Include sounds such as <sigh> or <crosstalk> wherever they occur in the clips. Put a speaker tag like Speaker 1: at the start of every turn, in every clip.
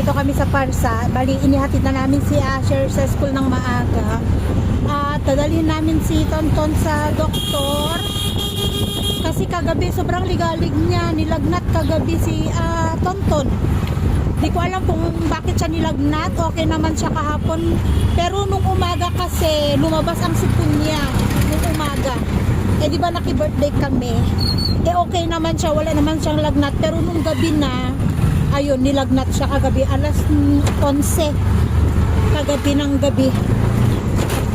Speaker 1: nandito kami sa Parsa. Bali, inihatid na namin si Asher sa school ng maaga. At dadalhin namin si Tonton sa doktor. Kasi kagabi, sobrang ligalig niya. Nilagnat kagabi si ah, Tonton. Di ko alam kung bakit siya nilagnat. Okay naman siya kahapon. Pero nung umaga kasi, lumabas ang sipon niya. Nung umaga. Eh di ba naki-birthday kami? Eh okay naman siya, wala naman siyang lagnat. Pero nung gabi na, ayun, nilagnat siya kagabi. Alas 11 kagabi ng gabi.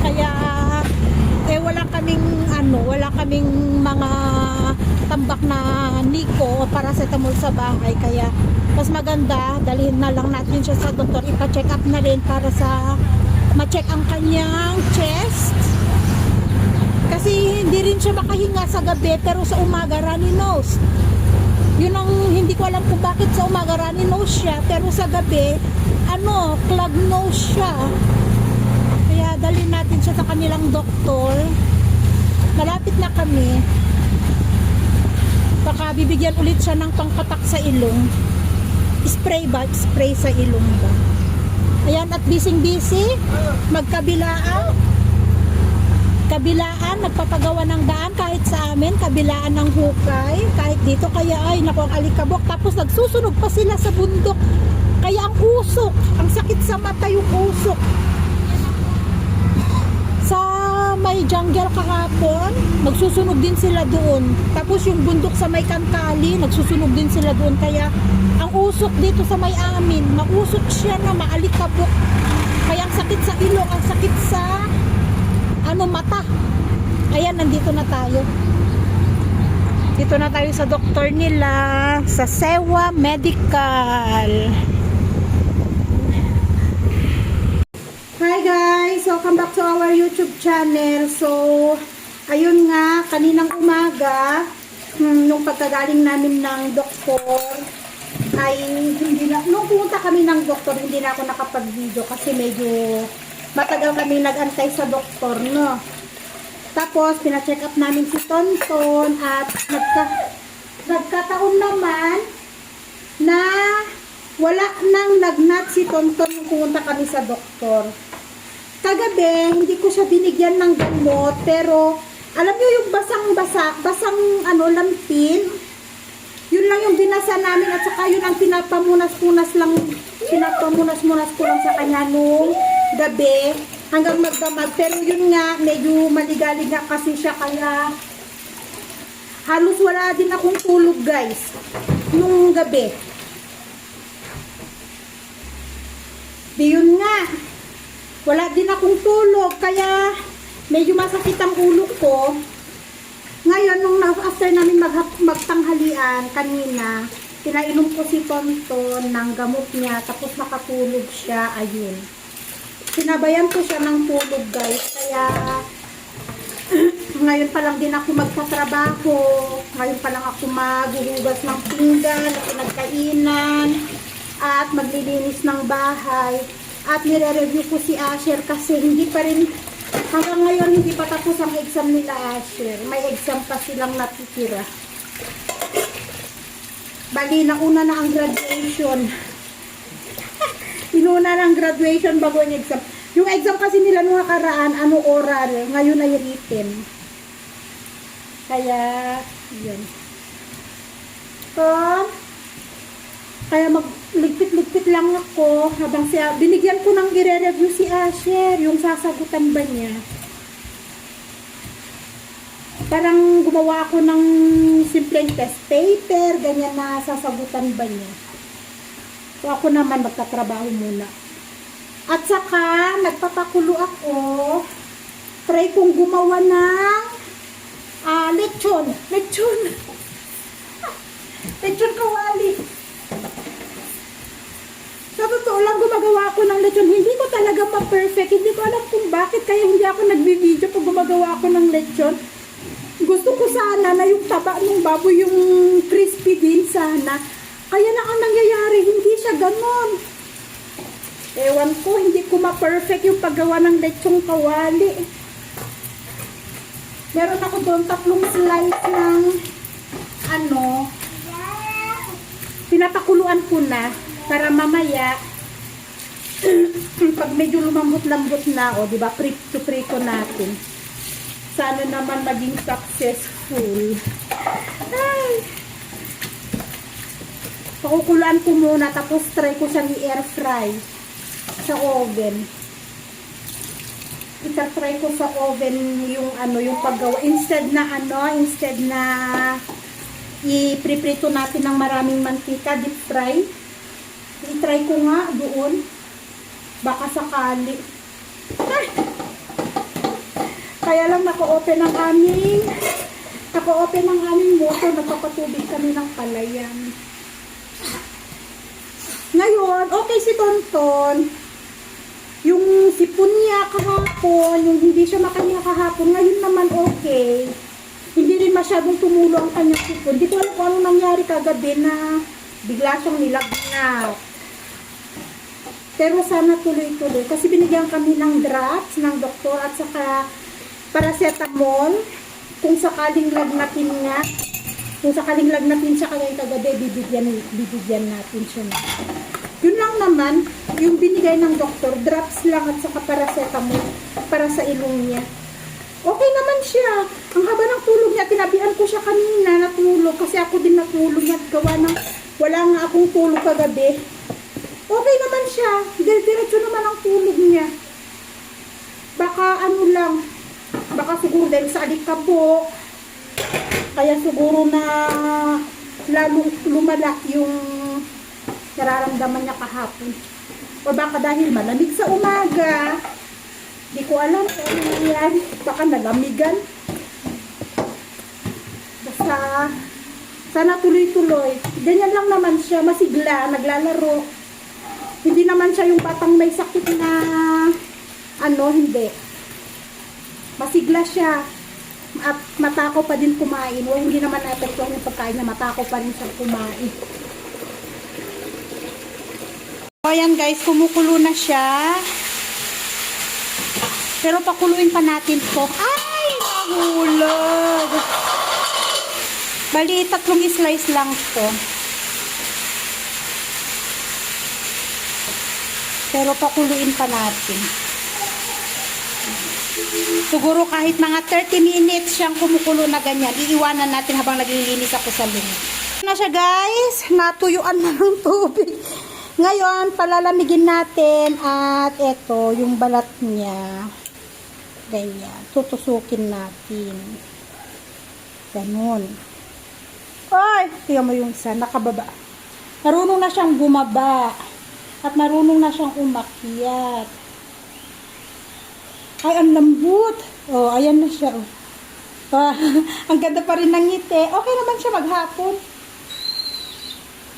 Speaker 1: Kaya, eh wala kaming ano, wala kaming mga tambak na Nico o paracetamol sa bahay. Kaya, mas maganda, dalhin na lang natin siya sa doktor. Ipa-check up na rin para sa ma-check ang kanyang chest. Kasi hindi rin siya makahinga sa gabi pero sa umaga runny nose. Yun ang hindi ko alam kung bakit sa umaga runny nose siya pero sa gabi ano, clog nose siya. Kaya dalhin natin siya sa kanilang doktor. Malapit na kami. Baka bibigyan ulit siya ng pangkatak sa ilong. Spray ba? Spray sa ilong ba? Ayan, at busy-busy. Magkabilaan kabilaan, nagpapagawa ng daan kahit sa amin, kabilaan ng hukay, kahit dito, kaya ay, naku, ang alikabok, tapos nagsusunog pa sila sa bundok, kaya ang usok, ang sakit sa mata yung usok. Sa may jungle kahapon, nagsusunog din sila doon. Tapos yung bundok sa may kankali, nagsusunog din sila doon. Kaya ang usok dito sa may amin, mausok siya na maalikabok. Kaya ang sakit sa ilong, ang sakit sa ano mata. Ayan, nandito na tayo. Dito na tayo sa doktor nila sa Sewa Medical. Hi guys! Welcome back to our YouTube channel. So, ayun nga, kaninang umaga, hmm, nung pagkagaling namin ng doktor, ay hindi na, nung pumunta kami ng doktor, hindi na ako nakapag-video kasi medyo matagal kami nag-antay sa doktor, no? Tapos, pina-check up namin si Tonton at nagka, nagkataon naman na wala nang lagnat si Tonton nung pumunta kami sa doktor. Kagabi, hindi ko siya binigyan ng gamot, pero alam niyo yung basang-basa, basang ano, lampin, yun lang yung binasa namin at saka yun ang pinapamunas-punas lang, pinapamunas-munas ko lang sa kanya nung gabi hanggang magdamag. Pero yun nga, medyo maligalig nga kasi siya kaya halos wala din akong tulog guys nung gabi. Di yun nga, wala din akong tulog kaya medyo masakit ang ulo ko. Ngayon, nung after namin mag magtanghalian kanina, pinainom ko si Tonton ng gamot niya, tapos nakatulog siya, ayun. Sinabayan ko siya ng tulog, guys. Kaya, <clears throat> ngayon pa lang din ako magtatrabaho. Ngayon pa lang ako maghuhugas ng pinggan na pinagkainan at maglilinis ng bahay. At nire-review ko si Asher kasi hindi pa rin Hanggang ngayon, hindi pa tapos ang exam nila, Asher. May exam pa silang natitira. Bali, nauna na ang graduation. Inuna ng graduation bago ang exam. Yung exam kasi nila nung nakaraan, ano oral, ngayon ay written. Kaya, yun. So, kaya magligpit-ligpit lang ako habang siya, binigyan ko ng i-review si Asher, yung sasagutan ba niya. Parang gumawa ako ng simpleng test paper, ganyan na sasagutan ba niya. So ako naman magtatrabaho muna. At saka, nagpapakulo ako, try kong gumawa ng ah, lechon. Lechon. <laughs> lechon kawali. Sa totoo lang, gumagawa ako ng lechon. Hindi ko talaga ma-perfect. Hindi ko alam kung bakit kaya hindi ako nagbi-video pag gumagawa ako ng lechon. Gusto ko sana na yung taba ng baboy yung crispy din sana. Kaya na ang nangyayari, hindi siya ganon. Ewan ko, hindi ko ma-perfect yung paggawa ng lechong kawali. Meron ako doon tatlong slice ng ano, pinapakuluan ko na para mamaya <clears throat> pag medyo lumambot-lambot na, o, di ba, prito-prito natin. Sana naman maging successful. Ay! Pakukulaan ko muna, tapos try ko siyang i-air fry sa oven. Ita-try ko sa oven yung ano, yung paggawa. Instead na ano, instead na i-preprito natin ng maraming mantika, deep fry. I-try ko nga doon. Baka sakali. Ah! Kaya lang naka-open ang aming naka-open ang aming motor. Nagpapatubig kami ng palayan. Ngayon, okay si Tonton. Yung sipon niya kahapon, yung hindi siya makahinga kahapon, ngayon naman okay. Hindi rin masyadong tumulo ang kanyang sipon. Di ko alam kung anong nangyari kagabi na bigla siyang nilagnat. Pero sana tuloy-tuloy. Kasi binigyan kami ng drops ng doktor at saka paracetamol. Kung sakaling lagnatin nga, kung sakaling lagnatin siya kaya kagabi, bibigyan, bibigyan natin siya. na. Yun lang naman, yung binigay ng doktor, drops lang at saka paracetamol para sa ilong niya. Okay naman siya. Ang haba ng tulog niya, tinabihan ko siya kanina natulog kasi ako din natulog at gawa ng wala nga akong tulog kagabi. Okay naman siya. Diretso naman ang tulog niya. Baka ano lang, baka siguro dahil sa alikabo, kaya siguro na lalong lumala yung nararamdaman niya kahapon. O baka dahil malamig sa umaga, di ko alam kung ano nangyari. Baka nalamigan. Basta, sana tuloy-tuloy. Ganyan lang naman siya, masigla, naglalaro. Hindi naman siya yung batang may sakit na, ano, hindi. Masigla siya. At matako pa din kumain. O hindi naman naapektuhan yung pagkain na matako pa rin siya kumain. So, ayan guys, kumukulo na siya. Pero pakuluin pa natin to. Ay, nahulog. Bali, tatlong slice lang to. Pero pakuluin pa natin. Siguro kahit mga 30 minutes siyang kumukulo na ganyan, iiwanan natin habang naglilinis ako sa loob. Na siya guys, natuyuan na ng tubig. Ngayon, palalamigin natin at ito, yung balat niya. Ganyan. Tutusukin natin. Ganon. Ay, tingnan mo yung isa, nakababa. Marunong na siyang bumaba. At marunong na siyang umakyat. Ay, ang lambot. Oh, ayan na siya. Oh. Ah, <laughs> ang ganda pa rin ng ngiti. Okay naman siya maghapon.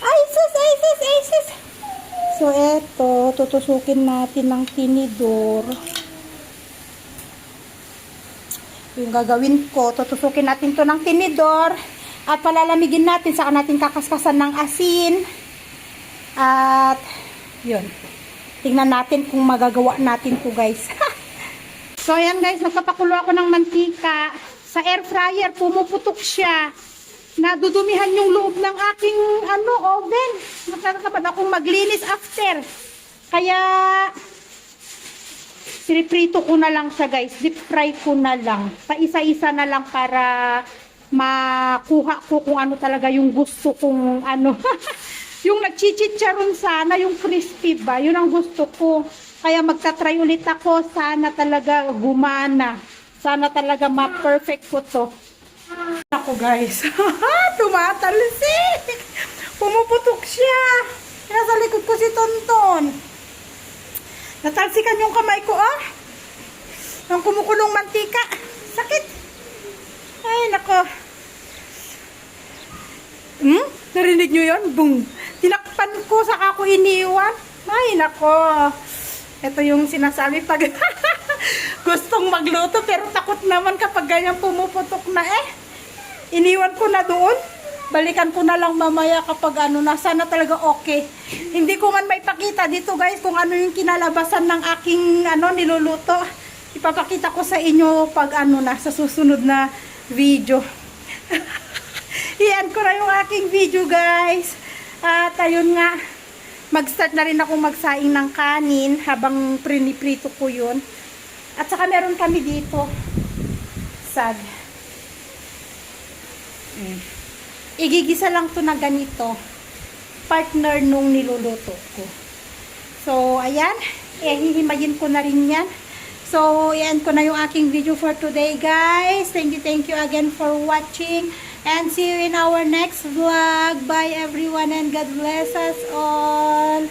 Speaker 1: Ay, sus, ay, sus, ay, sus. So, eto, tutusukin natin ng tinidor. Yung gagawin ko, tutusukin natin to ng tinidor. At palalamigin natin, saka natin kakaskasan ng asin. At, yun. Tingnan natin kung magagawa natin to guys. <laughs> so, ayan guys, nagpapakulo ako ng mantika. Sa air fryer, pumuputok siya nadudumihan yung loob ng aking ano oven. Nakakapad akong maglinis after. Kaya piniprito ko na lang siya guys. Deep fry ko na lang. Paisa-isa na lang para makuha ko kung ano talaga yung gusto kong ano. <laughs> yung nagchichicharon sana, yung crispy ba? Yun ang gusto ko. Kaya magta-try ulit ako. Sana talaga gumana. Sana talaga ma-perfect ko to. Ako guys, <laughs> tumatalsik. Pumuputok siya. Nasa likod ko si Tonton. Natalsikan yung kamay ko ah. Ang kumukulong mantika. Sakit. Ay, nako. Hmm? Narinig nyo yun? Boom. Tinakpan ko, saka ko iniwan. Ay, nako. Ito yung sinasabi pag <laughs> gustong magluto pero takot naman kapag ganyan pumuputok na eh. Iniwan ko na doon. Balikan ko na lang mamaya kapag ano na sana talaga okay. Hindi ko man may pakita dito guys kung ano yung kinalabasan ng aking ano niluluto. Ipapakita ko sa inyo pag ano na sa susunod na video. <laughs> Iyan ko na yung aking video guys. At ayun nga, mag-start na rin ako magsaing ng kanin habang priniprito ko yun. At saka meron kami dito. Sad. Mm. Igigisa lang to na ganito. Partner nung niluluto ko. So, ayan. Eh, hihimayin ko na rin yan. So, i-end ko na yung aking video for today, guys. Thank you, thank you again for watching. And see you in our next vlog. Bye, everyone, and God bless us all.